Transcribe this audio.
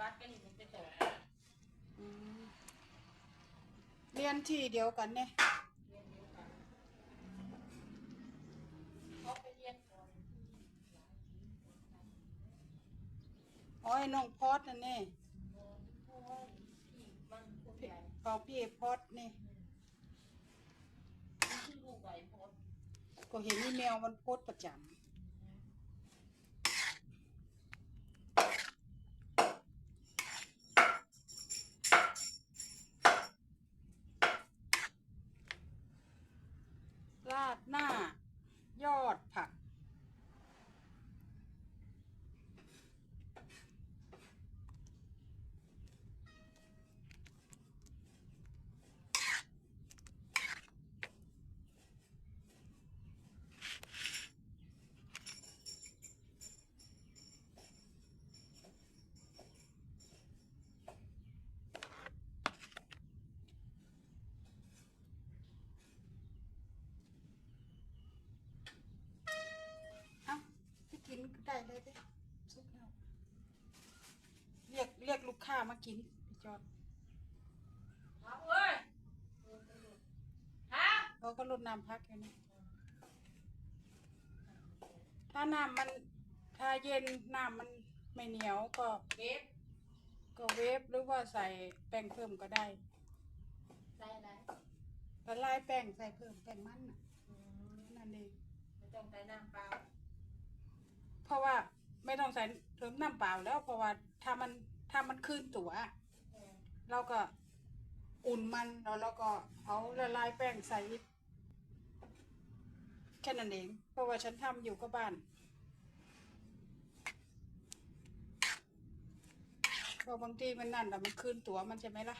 วัดกันนี่มันจะต่ออืมเรียนที่เดียวกันเนี่ยเรียนเดียวกันเขาไปเรียนก่อนอ๋อไอ้น้องพอดนั่นนี่เพราะว่าที่มันคนใหญ่เปาพี่พอดนี่มันชื่อลูกไหวโพสก็เห็นนี่แมวมันโพดประจำ หน้ายอดผัก พี่กินก็ได้เลยเด้ซุปแล้วเรียกเรียกลูกค้ามากินพี่จอดเอาเว้ยฮะเขาก็ลดน้ำพักอยู่นี่ถ้าน้ำมันถ้าเย็นน้ำมันไม่เหนียวก็เก็บก็เวฟหรือว่าใส่แป้งเพิ่มก็ได้ใส่อะไรละลายแป้งใส่เพิ่มแป้งมันน่ะอืมนั่นเองไม่ต้องใส่น้ำเปล่าเพราะว่าไม่ต้องใส่เพิ่มน้ำเปล่าแล้วเพราะว่าถ้ามันถ้ามันคืนตัว เราก็อุ่นมันแล้วเราก็เอาละลายแป้งใส่แค่นั้นเอง เพราะว่าฉันทำอยู่กับบ้านเพอบางทีมันนั่นแต่ะมันคืนตัวมันใช่ไหมล่ะ